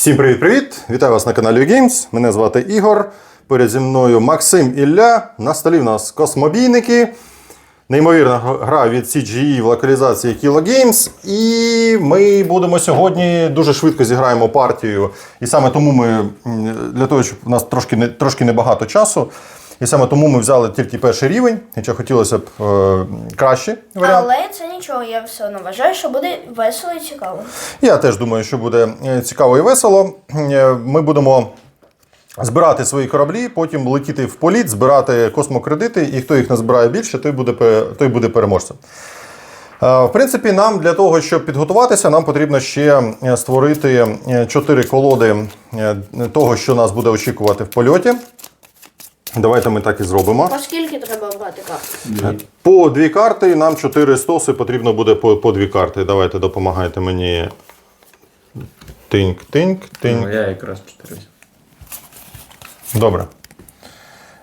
Всім привіт-привіт! Вітаю вас на каналі Games. Мене звати Ігор. Поряд зі мною Максим Ілля. На столі в нас космобійники. Неймовірна гра від CGE в локалізації Kilo Games. І ми будемо сьогодні дуже швидко зіграємо партію. І саме тому ми для того, щоб у нас трошки, трошки небагато часу. І саме тому ми взяли тільки перший рівень, хоча хотілося б е, краще варіант. Але це нічого, я все одно вважаю, що буде весело і цікаво. Я теж думаю, що буде е, цікаво і весело. Е, Ми будемо збирати свої кораблі, потім летіти в політ, збирати космокредити, і хто їх назбирає більше, той буде, той буде переможцем. Е, В принципі, нам для того, щоб підготуватися, нам потрібно ще створити чотири колоди того, що нас буде очікувати в польоті. Давайте ми так і зробимо. По скільки треба брати карти? По дві карти, нам чотири стоси потрібно буде по, по дві карти. Давайте допомагайте мені. Тиньк, тиньк, тиньк. Ну, я якраз чотири. Добре.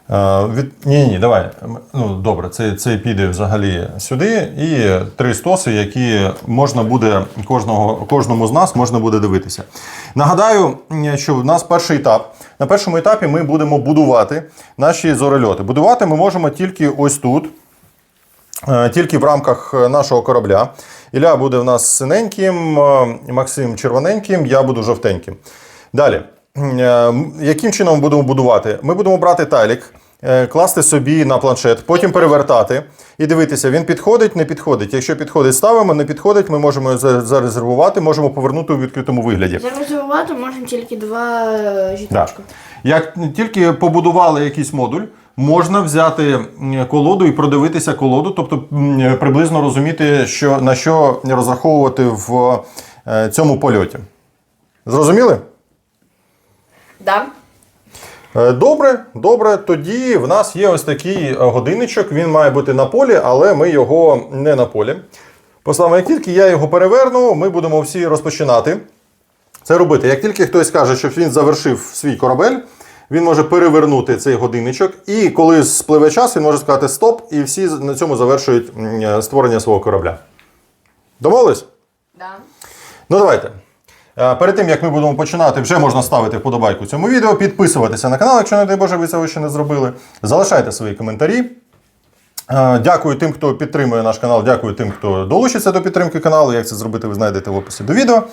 Е, від... Ні, ні, давай. Ну, добре, це, це піде взагалі сюди. І три стоси, які можна буде кожного, кожному з нас можна буде дивитися. Нагадаю, що в нас перший етап. На першому етапі ми будемо будувати наші зорольоти. Будувати ми можемо тільки ось тут. Е, Тільки в рамках нашого корабля. Ілля буде в нас синеньким, е, Максим червоненьким, я буду жовтеньким. Далі. Е, Яким чином будемо будувати? Ми будемо брати талік, класти собі на планшет, потім перевертати і дивитися, він підходить, не підходить. Якщо підходить, ставимо, не підходить, ми можемо зарезервувати, можемо повернути у відкритому вигляді. Зарезервувати можна тільки два е, Да. жіточка. Як тільки побудували якийсь модуль, можна взяти колоду і продивитися колоду, тобто приблизно розуміти, що, на що розраховувати в е, цьому польоті. Зрозуміли? Да. Е, Добре, добре. Тоді в нас є ось такий е, годинничок. Він має бути на полі, але ми його не на полі. Поставимо, як тільки я його переверну, ми будемо всі розпочинати це робити. Як тільки хтось скаже, що він завершив свій корабель, він може перевернути цей годинничок, і коли спливе час, він може сказати стоп, і всі на цьому завершують е, створення свого корабля. Домовились? Да. Ну давайте. Е, Перед тим як ми будемо починати, вже можна ставити вподобайку цьому відео, підписуватися на канал, якщо не дай Боже, ви цього ще не зробили. Залишайте свої коментарі. Е, Дякую тим, хто підтримує наш канал. Дякую тим, хто долучиться до підтримки каналу. Як це зробити, ви знайдете в описі до відео.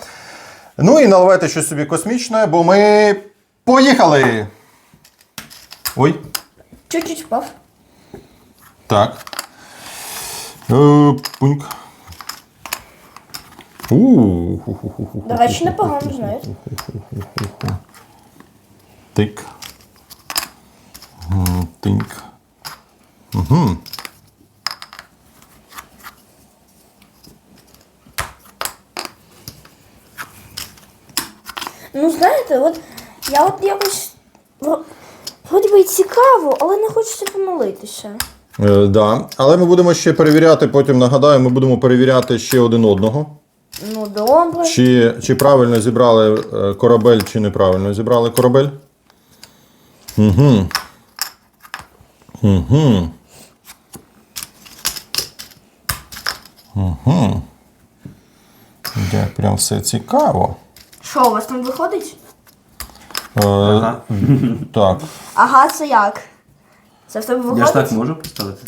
Ну і наливайте щось собі космічне, бо ми поїхали! Ой, Чуть-чуть впав. так. Е, Пуньк. До речі, непогано, знаєте. Тик. Тинк. Ну, знаєте, от я от якось. Вроді би цікаво, але не хочеться помилитися. Е, да. Але ми будемо ще перевіряти, потім нагадаю, ми будемо перевіряти ще один одного. Ну, добре. Чи, чи правильно зібрали е, корабель, чи неправильно зібрали корабель. Угу. Угу. Угу. Як прям все цікаво. Що, у вас там виходить? Е, Ага. Так. Ага, це як? Це в тебе виходить? Я ж так можу поставити.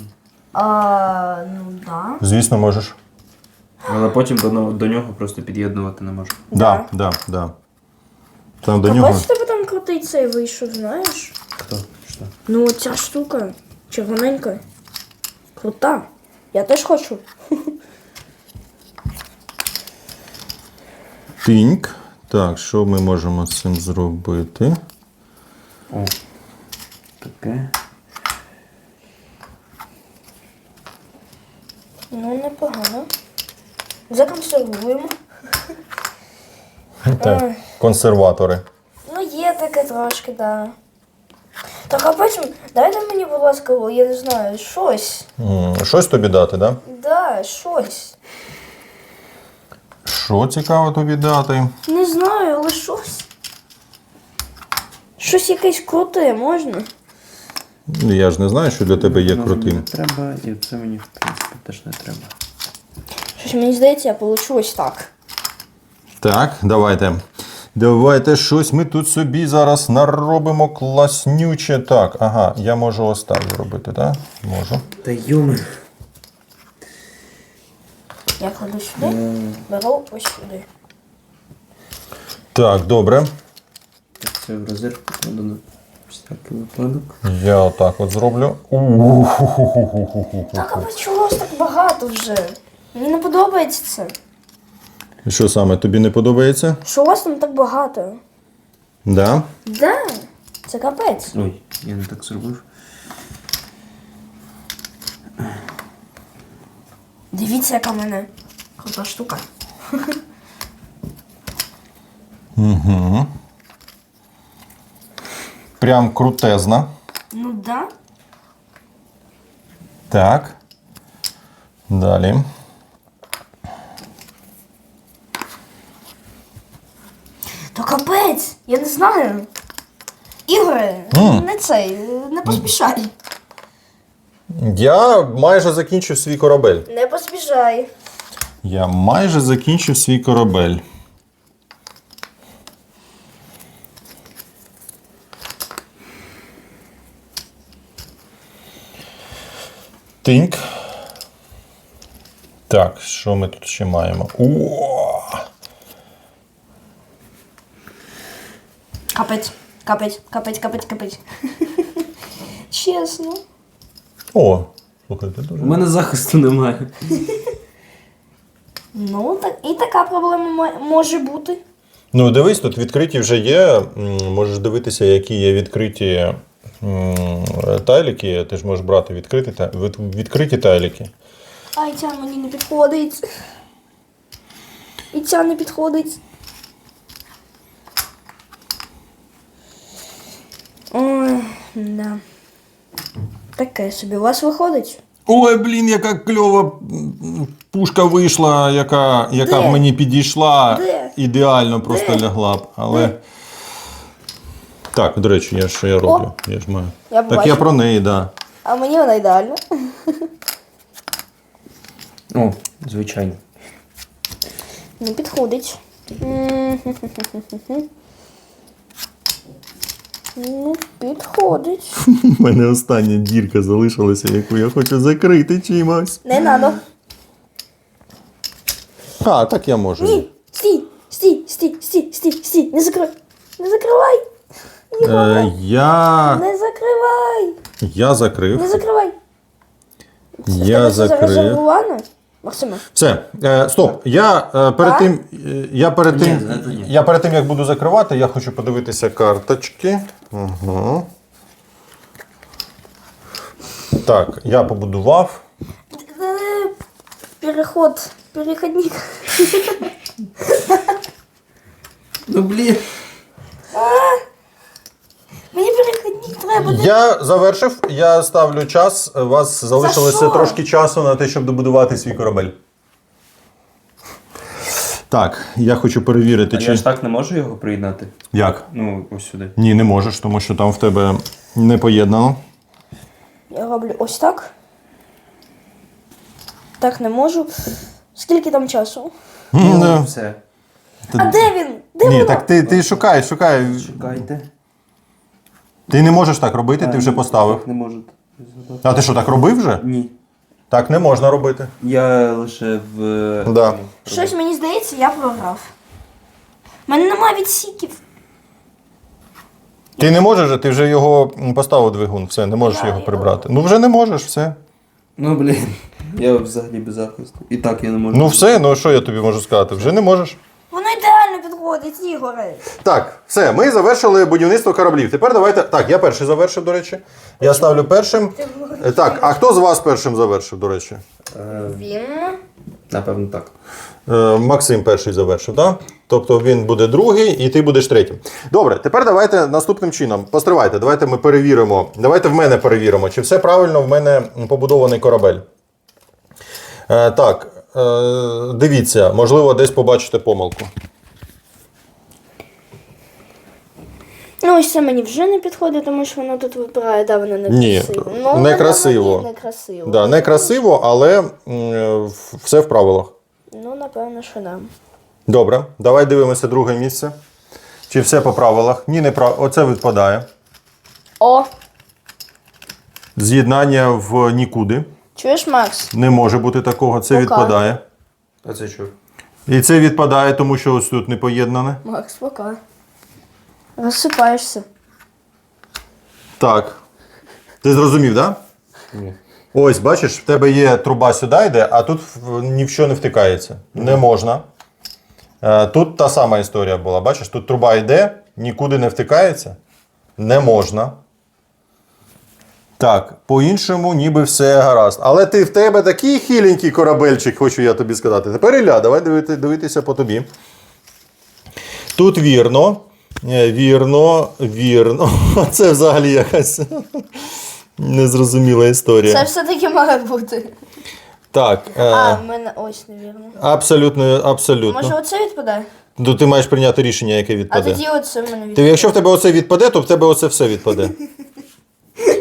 А, ну, да. Звісно, можеш. Але потім до, но- до нього просто під'єднувати не можу. Да, да, да. Там до А нього. в тебе там крутий цей вийшов, знаєш? Хто? Що? Ну, ця штука червоненька. Крута. Я теж хочу. Тиньк. Так, що ми можемо з цим зробити? О. Таке. Ну, непогано. Законсервуємо. Так, консерватори. Ну, є таке трошки, да. Так, а потім дайте мені, будь ласка, я не знаю, щось. М, Щось тобі дати, так? Да? Да, щось. Що цікаво тобі дати? Не знаю, але щось. Щось якесь круте можна? Ну, Я ж не знаю, що для тебе є мені крутим. Не треба, і це мені, в принципі, теж не треба. Щось мені здається, я получу ось так. Так, давайте. Давайте щось ми тут собі зараз наробимо класнюче. Так, ага, я можу ось так зробити, так? Можу. Та йоми. Я кладу сюди, беру ось сюди. Так, добре. Це в розетку кладу на всякий випадок. Я отак от зроблю. Так, а чого ж так багато вже? Мені не подобається це. І Що саме, тобі не подобається? Що у вас там так багато? Да? Да, це капець. Ой, я не так зробив. Дивіться, яка в мене крута штука. Угу. Прям крутезна. Ну да. Так. Далі. То капець, я не знаю. Ігоре, не цей, не поспішай. Я майже закінчив свій корабель. Не поспішай. Я майже закінчив свій корабель. Тиньк. Так, що ми тут ще маємо? О! Капець, капець, капець, капець, капець. Чесно. О! Слухайте, дуже. У мене захисту немає. Ну, так і така проблема мо- може бути. Ну, дивись, тут відкриті вже є. М, Можеш дивитися, які є відкриті м, тайліки. Ти ж можеш брати відкриті, та- від- відкриті тайліки. А і ця мені не підходить. І ця не підходить. Ой, да. Таке собі у вас виходить? Ой, блін, яка кльова пушка вийшла, яка, яка Де? б мені підійшла, Де? ідеально просто Де? лягла б. Але. Так, до речі, я що я роблю? Я ж маю. Я так я про неї, так. Да. А мені вона ідеальна. О, звичайно. Не підходить. Ну, підходить. У мене остання дірка залишилася, яку я хочу закрити чимось. Не надо. А, так я можу. Ні, стій, стій, стій, стій, стій, стій, не закривай. Не закривай. Ігоре, Е, я. не закривай. Я закрив. Не закривай. Я закрив. Зарезервовано? Максиме. Все, е, стоп. Я е, перед тим, е, я перед тим, я перед тим, як буду закривати, я хочу подивитися карточки. Угу. Так, я побудував. Е, Переход, переходник. Ну блін. Мені переходник треба. Я завершив, я ставлю час. У вас залишилося що? трошки часу на те, щоб добудувати свій корабель. Так, я хочу перевірити, А чи. я ж так не можу його приєднати. Як? Ну, ось сюди. Ні, не можеш, тому що там в тебе не поєднано. Я роблю ось так. Так не можу. Скільки там часу? М, да. Ну, Все. А де він? Де Ні, воно? так ти, ти шукай, шукай. Чекайте. Ти не можеш так робити, ти вже поставив. Так не можу. А ти що, так робив вже? Ні. Так не можна робити. Я лише в. е, Да. цьому Щось мені здається, я програв. У мене немає відсіків. Ти не можеш, ти вже його м, поставив двигун, все, не можеш його- прибрати. Ну вже не можеш, все. Ну блін. Я взагалі без захисту. І так я не можу. Ну все, ну що я тобі можу сказати? Вже не можеш. Воно ідеально підходить, Ігоре. Так, все, ми завершили будівництво кораблів. Тепер давайте. Так, я перший завершив, до речі. Я ставлю першим. Е, Так, а хто з вас першим завершив, до речі? Він. напевно, так. Е, Максим перший завершив, так? Тобто він буде другий і ти будеш третім. Добре, тепер давайте наступним чином. Постривайте, давайте ми перевіримо. Давайте в мене перевіримо, чи все правильно в мене побудований корабель. Е, так, дивіться, можливо, десь побачите помилку. Ну, ось це мені вже не підходить, тому що воно тут випирає, да, воно не Ні, красиво. не красиво. Не красиво. Да, не красиво, але м, е, все в правилах. Ну, напевно, що да. Добре, давай дивимося друге місце. Чи все по правилах? Ні, не прав... Оце відпадає. О, З'єднання в нікуди. Чуєш, Макс? Не може бути такого. Це Пока. відпадає. А це що? І це відпадає, тому що ось тут не поєднане. Макс, пока. Розсипаєшся. Так. Ти зрозумів, так? Да? Ні. Ось, бачиш, в тебе є труба сюди йде, а тут ні в що не втикається. Не можна. Е, Тут та сама історія була. Бачиш, тут труба йде, нікуди не втикається. Не можна. Так, по-іншому, ніби все гаразд. Але ти в тебе такий хиленький корабельчик, хочу я тобі сказати. Тепер Ілля, давай дивити, дивитися по тобі. Тут вірно. Е, Вірно, вірно. Це взагалі якась незрозуміла історія. Це все-таки має бути. Так, е, А, в мене ось, невірно. абсолютно, абсолютно. Може оце відпадає? Ну, ти маєш прийняти рішення, яке відпаде. А тоді оце в мене Ти, якщо в тебе оце відпаде, то в тебе оце все відпаде.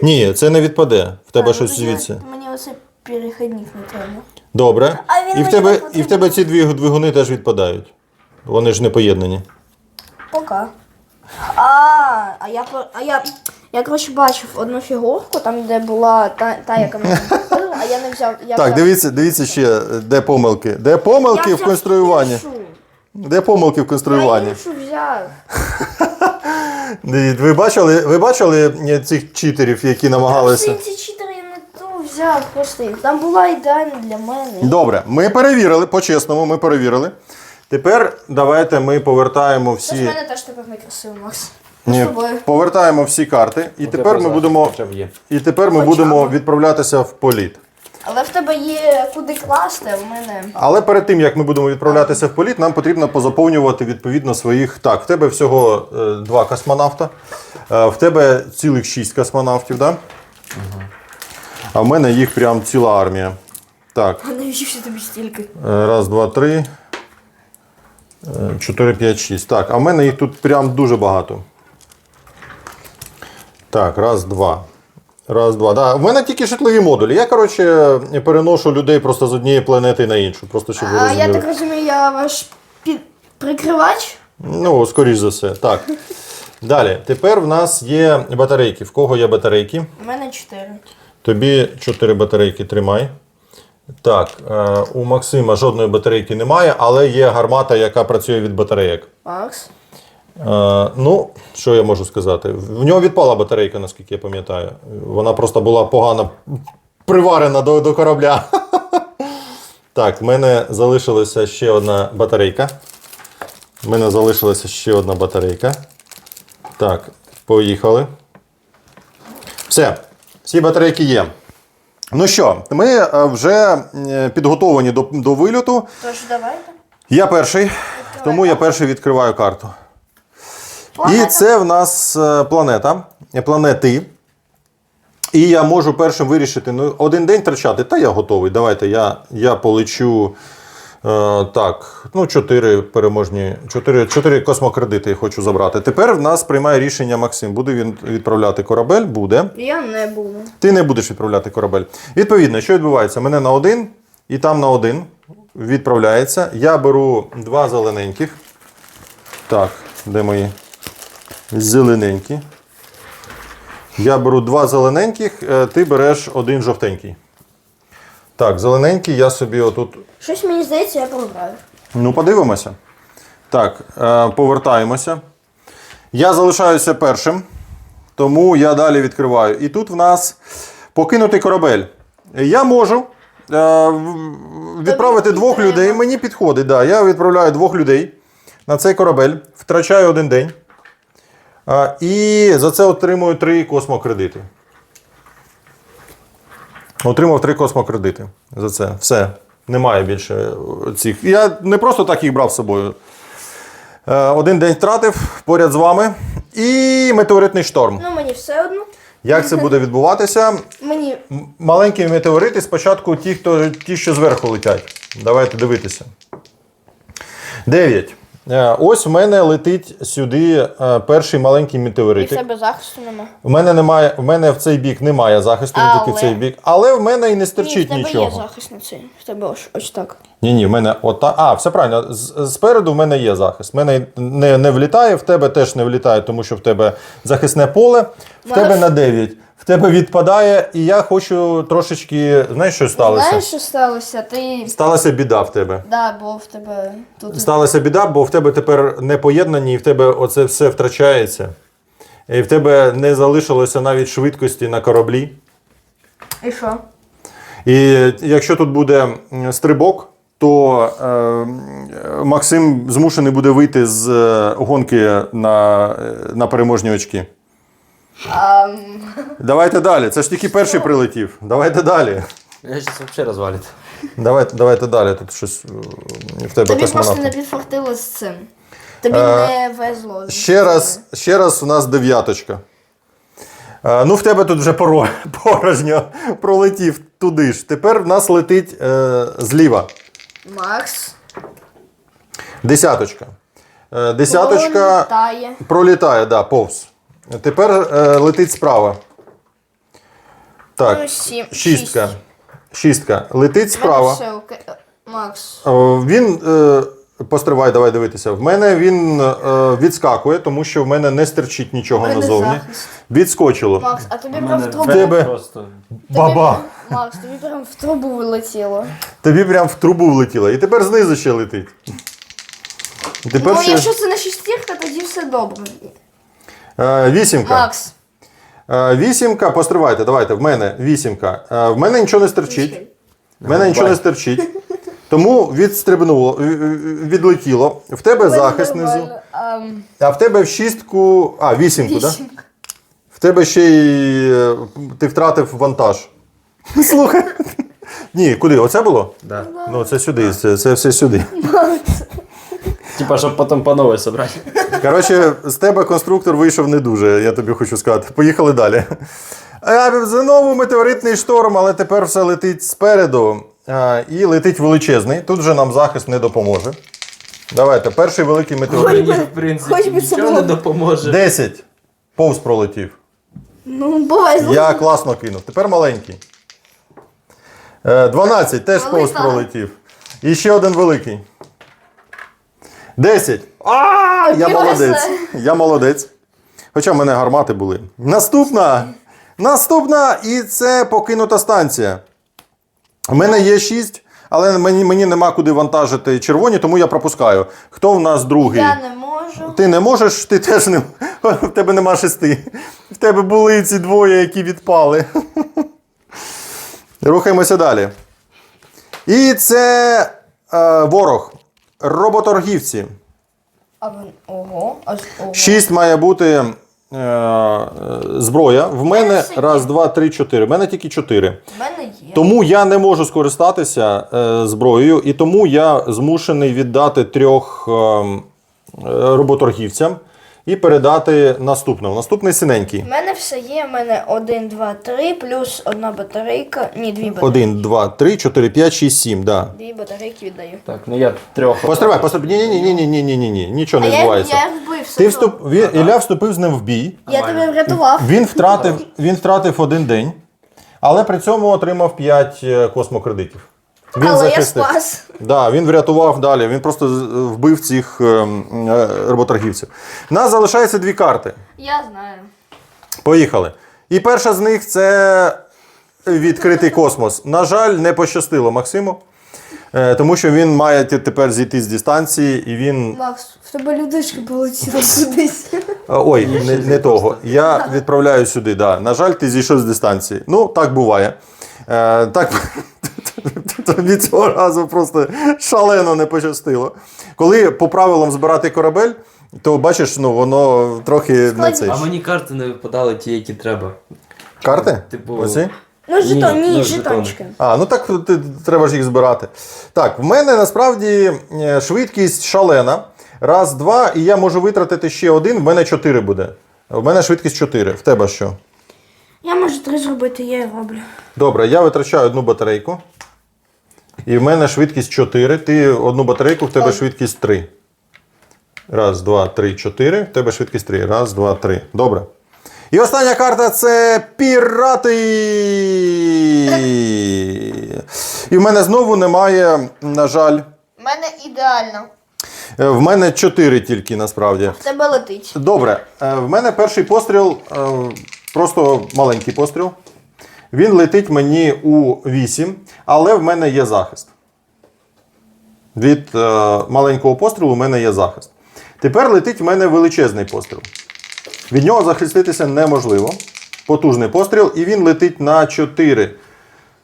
Ні, це не відпаде. В тебе щось ну, звідси. Мені оце перехідник не треба. Добре. А він І в мені тебе, і в тебе ці дві двигуни теж відпадають. Вони ж не поєднані. Пока. А, а я по- а я, я коротше бачив одну фігурку, там де була та, та яка мені підходила, а я не взяв. Я Так, взяв- дивіться, дивіться ще, де помилки. Де помилки я в взяв конструюванні. іншу. Де помилки в Я конструюванні. іншу взяв. Ви бачили, ви бачили е, цих читерів, які намагалися? Всі ці чотири я не ту взяв просто. Там була ідеальна для мене. Добре, ми перевірили, по-чесному, ми перевірили. Тепер давайте ми повертаємо Це ж всі. мене теж тепер не красиво, Макс. Ні, повертаємо всі карти, і тепер ми будемо. І тепер ми будемо відправлятися в політ. Але в тебе є куди класти, а в мене. Але перед тим як ми будемо відправлятися в політ, нам потрібно позаповнювати відповідно своїх. Так, в тебе всього е, два космонавта, е, в тебе цілих шість космонавтів, да? а в мене їх прям ціла армія. Так, А навіщо тобі стільки? е, раз, два, три. е, Чотири, п'ять, шість. Так, а в мене їх тут прям дуже багато. Так, раз, два. Раз, два. Да. В мене тільки житлові модулі. Я, коротше, переношу людей просто з однієї планети на іншу. Просто щоб ви А я розуміли. так розумію, я ваш під... прикривач? Ну, скоріш за все. Так. Далі. Тепер в нас є батарейки. В кого є батарейки? У мене чотири. Тобі 4 батарейки тримай. Так, е, у Максима жодної батарейки немає, але є гармата, яка працює від батарейок. Макс. Ну, що я можу сказати? В нього відпала батарейка, наскільки я пам'ятаю. Вона просто була погано приварена до, до корабля. Так, в мене залишилася ще одна батарейка. В мене залишилася ще одна батарейка. Так, поїхали. Все, всі батарейки є. Ну що, ми е, вже е, підготовлені до, до вильоту. Тож давайте. Я перший, тому я перший відкриваю карту. І це в нас е, планета, е, планети. І я можу першим вирішити ну, один день втрачати, та я готовий. Давайте я, я полечу. Е, так, ну, чотири переможні, чотири, чотири космокредити я хочу забрати. Тепер в нас приймає рішення Максим. Буде він відправляти корабель? Буде. Я не буду. Ти не будеш відправляти корабель. Відповідно, що відбувається? Мене на один і там на один відправляється. Я беру два зелененьких. Так, де мої зелененькі? Я беру два зелененьких, е, ти береш один жовтенький. Так, зелененький я собі отут. Щось мені здається, я програю. Ну, подивимося. Так, е, повертаємося. Я залишаюся першим, тому я далі відкриваю. І тут в нас покинутий корабель. Я можу е, відправити Тобі двох людей. Мені підходить. Да. Я відправляю двох людей на цей корабель, втрачаю один день. І за це отримую три космокредити. Отримав три космокредити за це. Все. Немає більше е, цих. Я не просто так їх брав з собою. Е, Один день втратив поряд з вами. І метеоритний шторм. Ну мені все одно. Як це буде відбуватися? Мені Маленькі метеорити спочатку ті, хто, ті, що зверху летять. Давайте дивитися. 9. Е, Ось в мене летить сюди е, перший маленький І в тебе захисту нема. В мене немає, в мене в цей бік немає захисту, він тільки в цей бік. Але в мене і не Ні, в тебе нічого. є захист на цей. В тебе ось, ось так. Ні, ні, в мене ота. А, все правильно. З- Спереду в мене є захист. В мене не, не влітає, в тебе теж не влітає, тому що в тебе захисне поле, в Маєш? тебе на 9. Тебе відпадає, і я хочу трошечки. Знаєш, що сталося? Знаєш, що сталося? Ти. Сталася біда в тебе. Да, бо в тебе тут. Сталася біда, бо в тебе тепер не поєднані, і в тебе оце все втрачається. І в тебе не залишилося навіть швидкості на кораблі. І що? І якщо тут буде м, стрибок, то е, Максим змушений буде вийти з е, гонки на, е, на переможні очки. Давайте далі. Це ж тільки перший прилетів. Давайте далі. Я зараз взагалі розвалить. Давайте, давайте далі. Тут щось е, в тебе тобі просто не підфартило з цим. Тобі Е, не везло. з Ще раз, ще раз у нас дев'яточка. Е, Ну, в тебе тут вже поро- порожньо пролетів туди ж. Тепер в нас летить е, зліва. Макс. Десяточка. Е, Десяточка Літає. пролітає, да, повз. Тепер е, летить справа. Так, Ну, сім- шістка. шість. Шістка. Летить справа. Все. Е, Макс. О, Він. Е, постривай, давай дивитися. В мене він е, відскакує, тому що в мене не стерчить нічого мене назовні. захист. Відскочило. Макс, а тобі прям в трубу. тебе- просто. тобі Баба! прям- Макс, тобі прям в трубу вилетіло. Тобі прям в трубу влетіло. І тепер знизу ще летить. І Тепер ну, ще... якщо це не шістірка, тоді все добре. Е, вісімка. Макс. Е, вісімка, постривайте, давайте, в мене вісімка. Е, в мене нічого не стерчить. В мене нічого не стерчить. Тому відстрибнуло, відлетіло. В тебе захист внизу. А в тебе в шістку. А, вісімку, так? В тебе ще й ти втратив вантаж. Слухай. Ні, куди? Оце було? Да. Ну, це сюди, це, це все сюди. Типа, щоб потім по новій собрати. Коротше, з тебе конструктор вийшов не дуже, я тобі хочу сказати. Поїхали далі. А, Знову метеоритний шторм, але тепер все летить спереду. А, і летить величезний. Тут вже нам захист не допоможе. Давайте, перший великий метеорит. Мені, в принципі, хоч би це нічого не допоможе. 10. Повз пролетів. Ну, бувай. Я класно кинув. Тепер маленький. Е, 12 теж повз Велика. пролетів. І ще один великий. 10. А, я молодець. Я молодець. Хоча в мене гармати були. Наступна. Наступна, і це покинута станція. У мене є 6, але мені, мені нема куди вантажити червоні, тому я пропускаю. Хто в нас другий? Я не можу. Ти не можеш, ти теж не. В тебе нема шести. В тебе були ці двоє, які відпали. Рухаємося далі. І це е, ворог. Роботоргівці. А вон, ого, аж ого. Шість має бути е, зброя. В мене раз, є. два, три, чотири. В мене тільки чотири. В мене є. Тому я не можу скористатися е, зброєю, і тому я змушений віддати трьох е, е, роботоргівцям і передати наступному. Наступний синенький. В мене все є, в мене 1, 2, 3, плюс одна батарейка. Ні, дві батарейки. Один, два, три, чотири, п'ять, шість, сім. Да. Дві батарейки віддаю. Так, ну я трьох. Постривай, постривай. Ні, ні, ні, ні, ні, ні, ні, ні. Нічого А не я, відбувається. я вбив все. Ти вступ... він... Ілля вступив з ним в бій. Я тебе врятував. Він втратив, він втратив один день, але при цьому отримав 5 космокредитів. Він Але я спас. Да, він врятував далі. Він просто вбив цих ем, е, роботоргівців. Нас залишається дві карти. Я знаю. Поїхали. І перша з них це відкритий космос. На жаль, не пощастило Максиму, е, тому що він має тепер зійти з дистанції, і він. Макс, в тебе людишки полетіли кудись. Е, Ой, не, не того. Я відправляю сюди. Да. На жаль, ти зійшов з дистанції. Ну, так буває. Е, так, тобі цього разу просто шалено не пощастило. Коли по правилам збирати корабель, то бачиш, ну воно трохи не цей. А мені карти не випадали ті, які треба. Карти? Типу- Оці? Ну, жетон, Ні, ні, ну, жетончики. А, ну так ти, треба ж їх збирати. Так, в мене насправді е, швидкість шалена. Раз, два, і я можу витратити ще один, в мене чотири буде. В мене швидкість 4. В тебе що? Я можу три зробити, я і роблю. Добре, я витрачаю одну батарейку. І в мене швидкість 4. Ти одну батарейку, в тебе швидкість 3. Раз, два, три, чотири. В тебе швидкість три. Раз, два, три. Добре. І остання карта це пірати. І в мене знову немає, на жаль. У мене ідеально. Е, В мене чотири тільки насправді. В тебе летить. Добре, е, в мене перший постріл, е, просто маленький постріл. Він летить мені у 8, але в мене є захист. Від е, маленького пострілу в мене є захист. Тепер летить в мене величезний постріл. Від нього захиститися неможливо. Потужний постріл, і він летить на 4.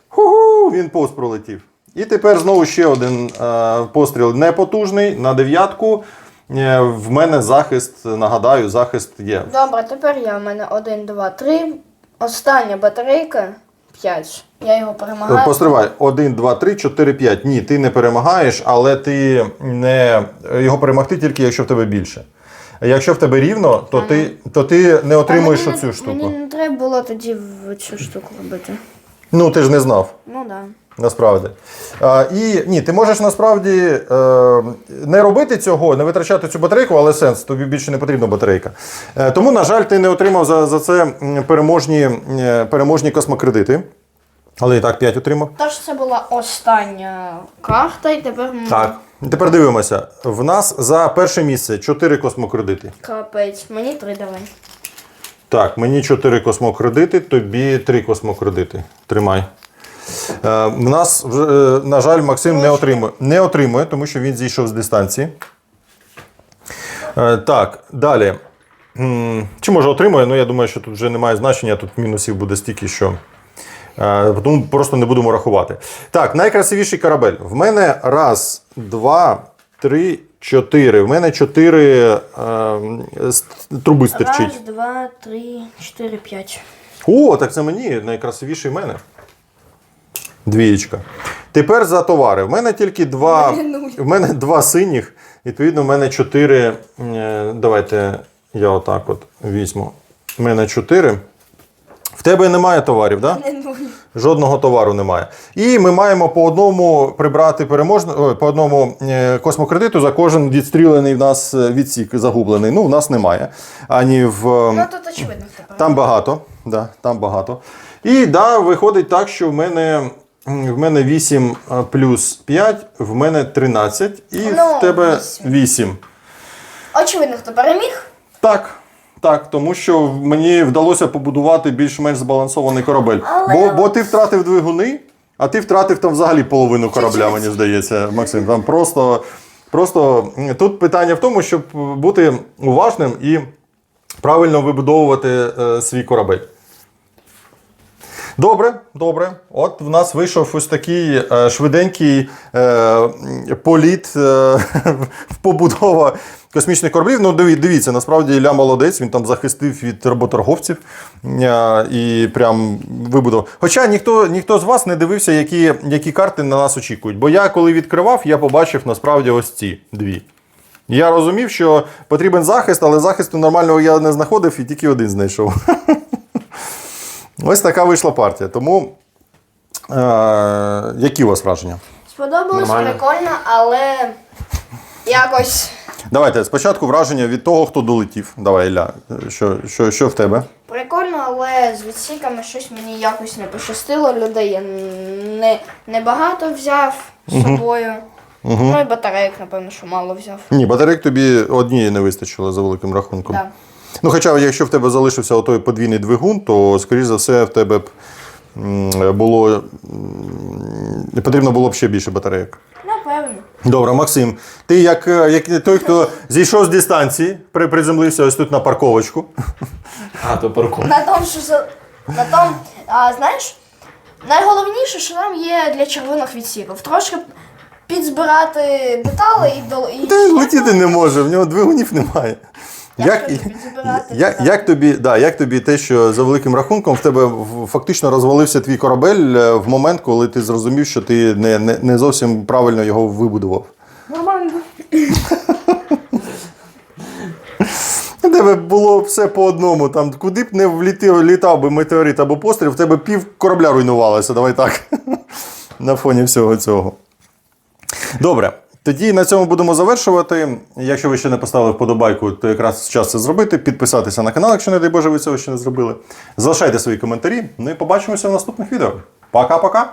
Ху-ху, він повз пролетів. І тепер знову ще один е, постріл непотужний на дев'ятку. Е, в мене захист, нагадаю, захист є. Добре, тепер я. У мене один, два, три. Остання батарейка. П'ять. Я його перемагаю. Постривай, 1, 2, 3, 4, 5. Ні, ти не перемагаєш, але ти не його перемогти тільки якщо в тебе більше. Якщо в тебе рівно, то ти, то ти не отримуєш оцю штуку. Мені не треба було тоді в цю штуку робити. Ну, ти ж не знав. Ну так. Да. Насправді. А, і ні, ти можеш насправді е, не робити цього, не витрачати цю батарейку, але сенс, тобі більше не потрібна батарейка. Е, тому, на жаль, ти не отримав за, за це переможні, е, переможні космокредити. Але і так 5 отримав. Тож це була остання карта, і тепер ми- Так. Тепер дивимося. В нас за перше місце 4 космокредити. Капець. Мені три давай. Так, мені 4 космокредити, тобі 3 космокредити. Тримай. Е, в нас, е, на жаль, Максим не отримує. Не отримує, тому що він зійшов з дистанції. Е, так, далі. Чи може отримує? Ну, я думаю, що тут вже немає значення, тут мінусів буде стільки, що. Тому просто не будемо рахувати. Так, найкрасивіший корабель. В мене раз, два, три, чотири. В мене чотири е, труби стирчить. Раз, два, три, чотири, п'ять. О, так це мені найкрасивіший в мене. Двієчка. Тепер за товари. В мене тільки два. В мене два синіх. Відповідно, в мене чотири. е, Давайте я отак от візьму. В мене чотири. В тебе немає товарів, так? Да? Жодного товару немає. І ми маємо по одному прибрати переможно, по одному е, космокредиту за кожен відстрілений в нас е, відсік загублений. Ну, в нас немає. Ані в. Ну тут очевидно там багато, да, там багато. І да, виходить так, що в мене, в мене 8 плюс 5, в мене 13, і Ну, в тебе вісім. 8. Очевидно, хто переміг. Так, так, тому що мені вдалося побудувати більш-менш збалансований корабель. Але- Бо, бо ти втратив двигуни, а ти втратив там взагалі половину корабля, мені здається, Максим. Там просто, просто тут питання в тому, щоб бути уважним і правильно вибудовувати е, свій корабель. Добре, добре. От в нас вийшов ось такий е, швиденький е, політ, е, в побудова космічних кораблів. Ну, дивіться, насправді Ілля молодець, він там захистив від работорговців е, і прям вибудував. Хоча ніхто, ніхто з вас не дивився, які, які карти на нас очікують. Бо я, коли відкривав, я побачив насправді ось ці дві. Я розумів, що потрібен захист, але захисту нормального я не знаходив і тільки один знайшов. Ось така вийшла партія. Тому е, які у вас враження? Сподобалось, Нормально. прикольно, але якось Давайте спочатку враження від того, хто долетів. Давай, Ілля, що, що, що в тебе? прикольно, але з відсіками щось мені якось не пощастило. Людей я не, не багато взяв з собою. Ну і батарейок, напевно, що мало взяв. Ні, батарейк тобі однієї не вистачило за великим рахунком. Да. Ну, хоча, якщо в тебе залишився отой подвійний двигун, то, скоріш за все, в тебе б було потрібно було б ще більше батарейок. Напевно. Добре, Максим, ти як, е, як той, хто зійшов з дистанції, при- приземлився ось тут на парковочку. А, то паркур. На тому, що на тому, а, знаєш, найголовніше, що нам є для червоних відсіків. Трошки підзбирати деталі і до і Та летіти не може, в нього двигунів немає. Як Як, як, тобі, да, як тобі те, що за великим рахунком в тебе фактично розвалився твій корабель е, в момент, коли ти зрозумів, що ти не, не, не зовсім правильно його вибудував? Нормально. У тебе було все по одному. Там, куди б не влітив, літав би метеорит або постріл, в тебе пів корабля руйнувалося. Давай так. На фоні всього цього. Добре. Тоді на цьому будемо завершувати. Якщо ви ще не поставили вподобайку, то якраз час це зробити. Підписатися на канал, якщо не дай Боже, ви цього ще не зробили. Залишайте свої коментарі. Ну і побачимося в наступних відео. Пока-пока!